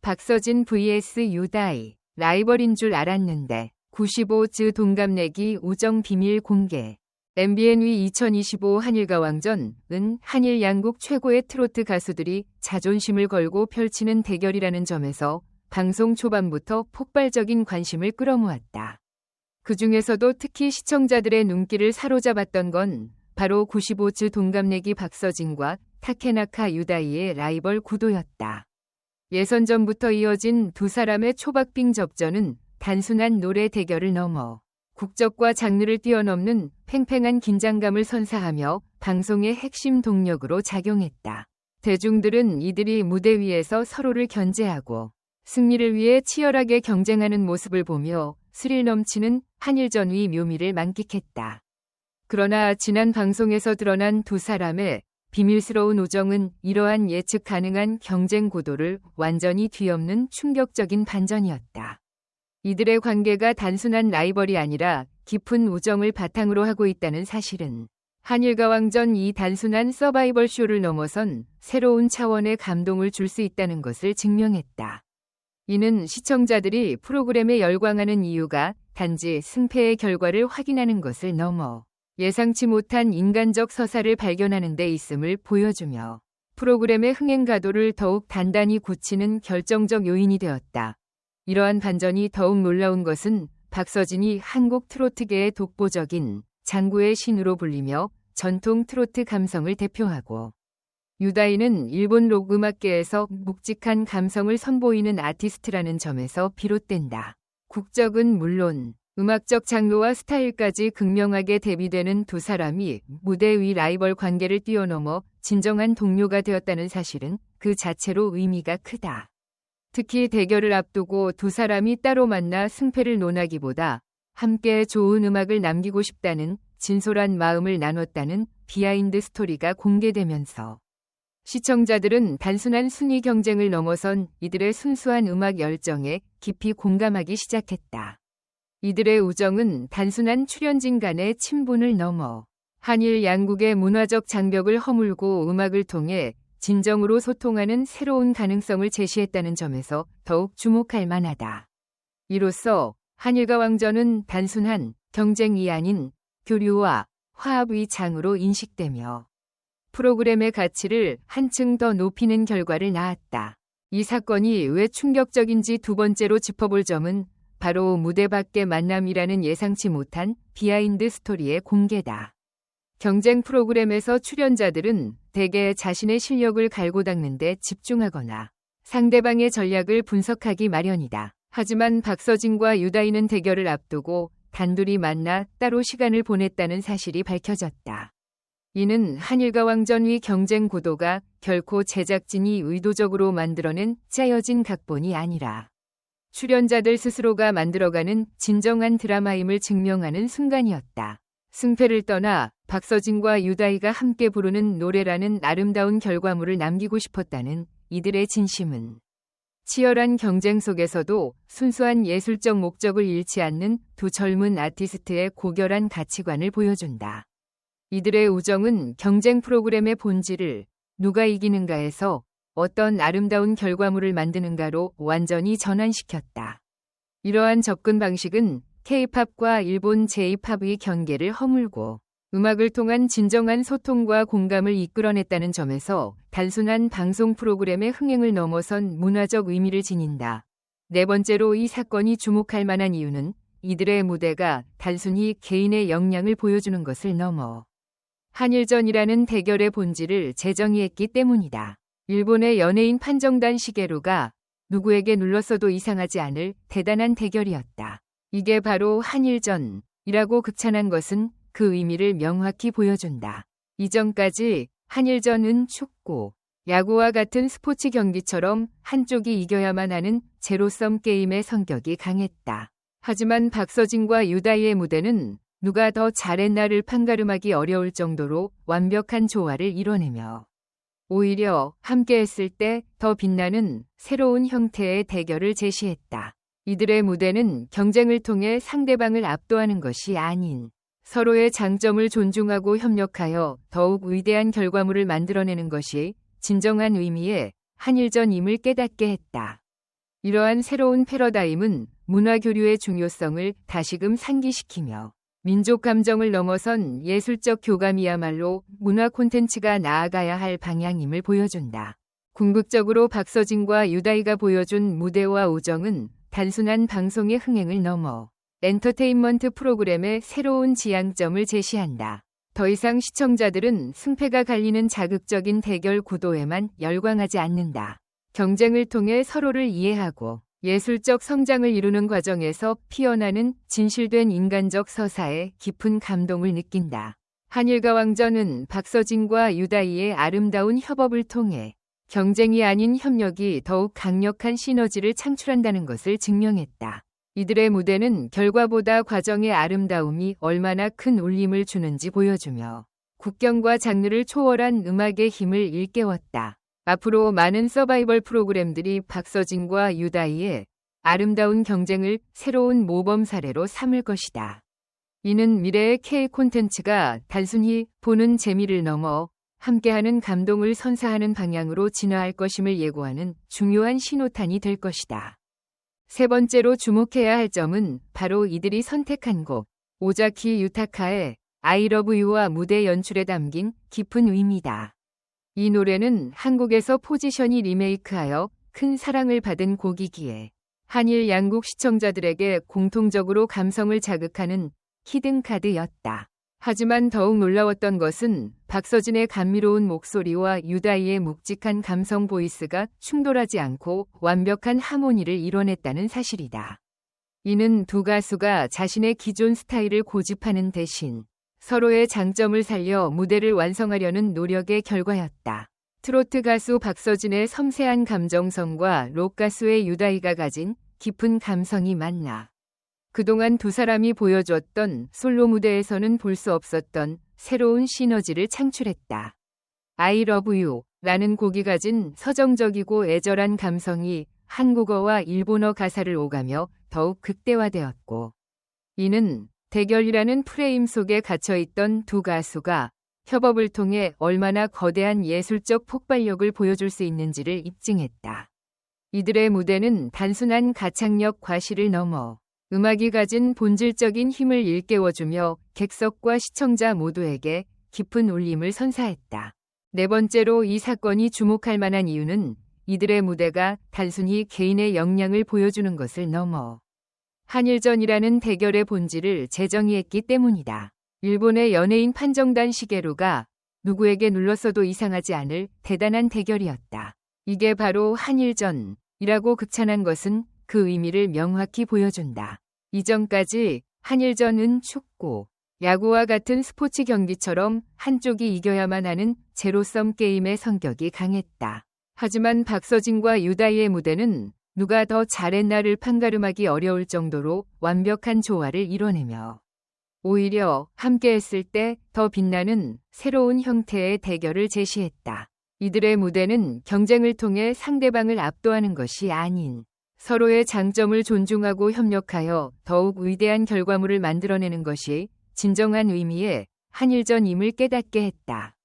박서진 vs 유다이 라이벌인 줄 알았는데 95즈 동갑내기 우정 비밀 공개 MBN위 2025 한일가왕전은 한일 양국 최고의 트로트 가수들이 자존심을 걸고 펼치는 대결이라는 점에서 방송 초반부터 폭발적인 관심을 끌어모았다. 그 중에서도 특히 시청자들의 눈길을 사로잡았던 건 바로 95즈 동갑내기 박서진과 타케나카 유다이의 라이벌 구도였다. 예선전부터 이어진 두 사람의 초박빙 접전은 단순한 노래 대결을 넘어 국적과 장르를 뛰어넘는 팽팽한 긴장감을 선사하며 방송의 핵심 동력으로 작용했다. 대중들은 이들이 무대 위에서 서로를 견제하고 승리를 위해 치열하게 경쟁하는 모습을 보며 스릴 넘치는 한일전의 묘미를 만끽했다. 그러나 지난 방송에서 드러난 두 사람의 비밀스러운 우정은 이러한 예측 가능한 경쟁 고도를 완전히 뒤엎는 충격적인 반전이었다. 이들의 관계가 단순한 라이벌이 아니라 깊은 우정을 바탕으로 하고 있다는 사실은 한일가왕전 이 단순한 서바이벌 쇼를 넘어선 새로운 차원의 감동을 줄 수 있다는 것을 증명했다. 이는 시청자들이 프로그램에 열광하는 이유가 단지 승패의 결과를 확인하는 것을 넘어 예상치 못한 인간적 서사를 발견하는 데 있음을 보여주며 프로그램의 흥행 가도를 더욱 단단히 굳히는 결정적 요인이 되었다. 이러한 반전이 더욱 놀라운 것은 박서진이 한국 트로트계의 독보적인 장구의 신으로 불리며 전통 트로트 감성을 대표하고 유다이는 일본 록 음악계에서 묵직한 감성을 선보이는 아티스트라는 점에서 비롯된다. 국적은 물론 음악적 장르와 스타일까지 극명하게 대비되는 두 사람이 무대 위 라이벌 관계를 뛰어넘어 진정한 동료가 되었다는 사실은 그 자체로 의미가 크다. 특히 대결을 앞두고 두 사람이 따로 만나 승패를 논하기보다 함께 좋은 음악을 남기고 싶다는 진솔한 마음을 나눴다는 비하인드 스토리가 공개되면서 시청자들은 단순한 순위 경쟁을 넘어선 이들의 순수한 음악 열정에 깊이 공감하기 시작했다. 이들의 우정은 단순한 출연진 간의 친분을 넘어 한일 양국의 문화적 장벽을 허물고 음악을 통해 진정으로 소통하는 새로운 가능성을 제시했다는 점에서 더욱 주목할 만하다. 이로써 한일과 왕전은 단순한 경쟁이 아닌 교류와 화합의 장으로 인식되며 프로그램의 가치를 한층 더 높이는 결과를 낳았다. 이 사건이 왜 충격적인지 두 번째로 짚어볼 점은 바로 무대 밖의 만남이라는 예상치 못한 비하인드 스토리의 공개다. 경쟁 프로그램에서 출연자들은 대개 자신의 실력을 갈고 닦는데 집중하거나 상대방의 전략을 분석하기 마련이다. 하지만 박서진과 유다이는 대결을 앞두고 단둘이 만나 따로 시간을 보냈다는 사실이 밝혀졌다. 이는 한일과 왕전의 경쟁 구도가 결코 제작진이 의도적으로 만들어낸 짜여진 각본이 아니라 출연자들 스스로가 만들어가는 진정한 드라마임을 증명하는 순간이었다. 승패를 떠나 박서진과 유다이가 함께 부르는 노래라는 아름다운 결과물을 남기고 싶었다는 이들의 진심은 치열한 경쟁 속에서도 순수한 예술적 목적을 잃지 않는 두 젊은 아티스트의 고결한 가치관을 보여준다. 이들의 우정은 경쟁 프로그램의 본질을 누가 이기는가에서 어떤 아름다운 결과물을 만드는가로 완전히 전환시켰다. 이러한 접근 방식은 K-팝과 일본 J-팝의 경계를 허물고 음악을 통한 진정한 소통과 공감을 이끌어냈다는 점에서 단순한 방송 프로그램의 흥행을 넘어선 문화적 의미를 지닌다. 네 번째로 이 사건이 주목할 만한 이유는 이들의 무대가 단순히 개인의 역량을 보여주는 것을 넘어 한일전이라는 대결의 본질을 재정의했기 때문이다. 일본의 연예인 판정단 시게루가 누구에게 눌렀어도 이상하지 않을 대단한 대결이었다. 이게 바로 한일전이라고 극찬한 것은 그 의미를 명확히 보여준다. 이전까지 한일전은 축구, 야구와 같은 스포츠 경기처럼 한쪽이 이겨야만 하는 제로섬 게임의 성격이 강했다. 하지만 박서진과 유다이의 무대는 누가 더 잘했나를 판가름하기 어려울 정도로 완벽한 조화를 이뤄내며 오히려 함께 했을 때 더 빛나는 새로운 형태의 대결을 제시했다. 이들의 무대는 경쟁을 통해 상대방을 압도하는 것이 아닌 서로의 장점을 존중하고 협력하여 더욱 위대한 결과물을 만들어내는 것이 진정한 의미의 한일전임을 깨닫게 했다. 이러한 새로운 패러다임은 문화 교류의 중요성을 다시금 상기시키며 민족 감정을 넘어선 예술적 교감이야말로 문화 콘텐츠가 나아가야 할 방향임을 보여준다. 궁극적으로 박서진과 유다이가 보여준 무대와 우정은 단순한 방송의 흥행을 넘어 엔터테인먼트 프로그램의 새로운 지향점을 제시한다. 더 이상 시청자들은 승패가 갈리는 자극적인 대결 구도에만 열광하지 않는다. 경쟁을 통해 서로를 이해하고 예술적 성장을 이루는 과정에서 피어나는 진실된 인간적 서사에 깊은 감동을 느낀다. 한일과 왕전은 박서진과 유다이의 아름다운 협업을 통해 경쟁이 아닌 협력이 더욱 강력한 시너지를 창출한다는 것을 증명했다. 이들의 무대는 결과보다 과정의 아름다움이 얼마나 큰 울림을 주는지 보여주며 국경과 장르를 초월한 음악의 힘을 일깨웠다. 앞으로 많은 서바이벌 프로그램들이 박서진과 유다이의 아름다운 경쟁을 새로운 모범 사례로 삼을 것이다. 이는 미래의 K 콘텐츠가 단순히 보는 재미를 넘어 함께하는 감동을 선사하는 방향으로 진화할 것임을 예고하는 중요한 신호탄이 될 것이다. 세 번째로 주목해야 할 점은 바로 이들이 선택한 곡 오자키 유타카의 I love you와 무대 연출에 담긴 깊은 의미다. 이 노래는 한국에서 포지션이 리메이크하여 큰 사랑을 받은 곡이기에 한일 양국 시청자들에게 공통적으로 감성을 자극하는 히든카드였다. 하지만 더욱 놀라웠던 것은 박서진의 감미로운 목소리와 유다이의 묵직한 감성 보이스가 충돌하지 않고 완벽한 하모니를 이뤄냈다는 사실이다. 이는 두 가수가 자신의 기존 스타일을 고집하는 대신 서로의 장점을 살려 무대를 완성하려는 노력의 결과였다. 트로트 가수 박서진의 섬세한 감정성과 록 가수의 유다이가 가진 깊은 감성이 만나 그동안 두 사람이 보여줬던 솔로 무대에서는 볼 수 없었던 새로운 시너지를 창출했다. I love you 라는 곡이 가진 서정적이고 애절한 감성이 한국어와 일본어 가사를 오가며 더욱 극대화되었고 이는 대결이라는 프레임 속에 갇혀 있던 두 가수가 협업을 통해 얼마나 거대한 예술적 폭발력을 보여줄 수 있는지를 입증했다. 이들의 무대는 단순한 가창력 과시를 넘어 음악이 가진 본질적인 힘을 일깨워주며 객석과 시청자 모두에게 깊은 울림을 선사했다. 네 번째로 이 사건이 주목할 만한 이유는 이들의 무대가 단순히 개인의 역량을 보여주는 것을 넘어 한일전이라는 대결의 본질을 재정의했기 때문이다. 일본의 연예인 판정단 시게루가 누구에게 눌렀어도 이상하지 않을 대단한 대결이었다. 이게 바로 한일전이라고 극찬한 것은 그 의미를 명확히 보여준다. 이전까지 한일전은 축구, 야구와 같은 스포츠 경기처럼 한쪽이 이겨야만 하는 제로섬 게임의 성격이 강했다. 하지만 박서진과 유다이의 무대는 누가 더 잘했나를 판가름하기 어려울 정도로 완벽한 조화를 이뤄내며 오히려 함께 했을 때 더 빛나는 새로운 형태의 대결을 제시했다. 이들의 무대는 경쟁을 통해 상대방을 압도하는 것이 아닌 서로의 장점을 존중하고 협력하여 더욱 위대한 결과물을 만들어내는 것이 진정한 의미의 한일전임을 깨닫게 했다.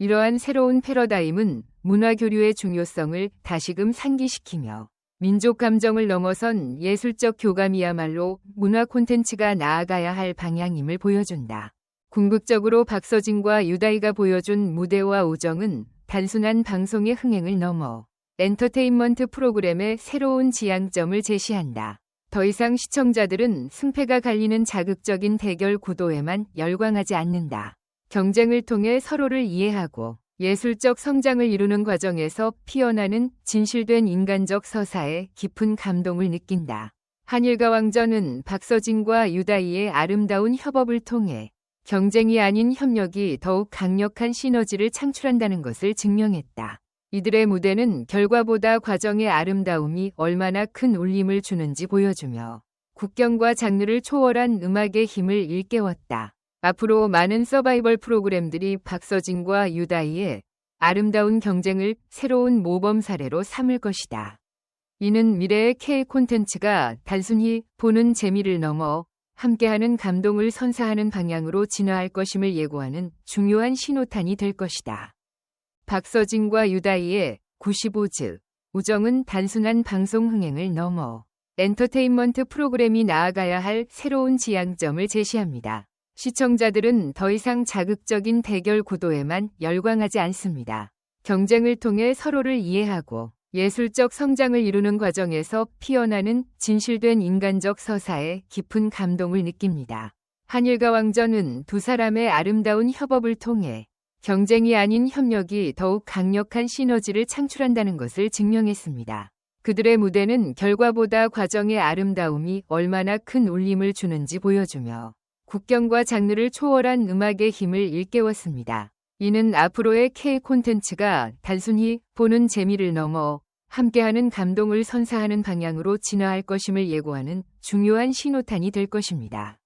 이러한 새로운 패러다임은 문화 교류의 중요성을 다시금 상기시키며 민족 감정을 넘어선 예술적 교감이야말로 문화 콘텐츠가 나아가야 할 방향임을 보여준다. 궁극적으로 박서진과 유다이가 보여준 무대와 우정은 단순한 방송의 흥행을 넘어 엔터테인먼트 프로그램의 새로운 지향점을 제시한다. 더 이상 시청자들은 승패가 갈리는 자극적인 대결 구도에만 열광하지 않는다. 경쟁을 통해 서로를 이해하고 예술적 성장을 이루는 과정에서 피어나는 진실된 인간적 서사에 깊은 감동을 느낀다. 한일과 왕전은 박서진과 유다이의 아름다운 협업을 통해 경쟁이 아닌 협력이 더욱 강력한 시너지를 창출한다는 것을 증명했다. 이들의 무대는 결과보다 과정의 아름다움이 얼마나 큰 울림을 주는지 보여주며 국경과 장르를 초월한 음악의 힘을 일깨웠다. 앞으로 많은 서바이벌 프로그램들이 박서진과 유다이의 아름다운 경쟁을 새로운 모범 사례로 삼을 것이다. 이는 미래의 K 콘텐츠가 단순히 보는 재미를 넘어 함께하는 감동을 선사하는 방향으로 진화할 것임을 예고하는 중요한 신호탄이 될 것이다. 박서진과 유다이의 95즈 우정은 단순한 방송 흥행을 넘어 엔터테인먼트 프로그램이 나아가야 할 새로운 지향점을 제시합니다. 시청자들은 더 이상 자극적인 대결 구도에만 열광하지 않습니다. 경쟁을 통해 서로를 이해하고 예술적 성장을 이루는 과정에서 피어나는 진실된 인간적 서사에 깊은 감동을 느낍니다. 한일과 왕전은 두 사람의 아름다운 협업을 통해 경쟁이 아닌 협력이 더욱 강력한 시너지를 창출한다는 것을 증명했습니다. 그들의 무대는 결과보다 과정의 아름다움이 얼마나 큰 울림을 주는지 보여주며 국경과 장르를 초월한 음악의 힘을 일깨웠습니다. 이는 앞으로의 K 콘텐츠가 단순히 보는 재미를 넘어 함께하는 감동을 선사하는 방향으로 진화할 것임을 예고하는 중요한 신호탄이 될 것입니다.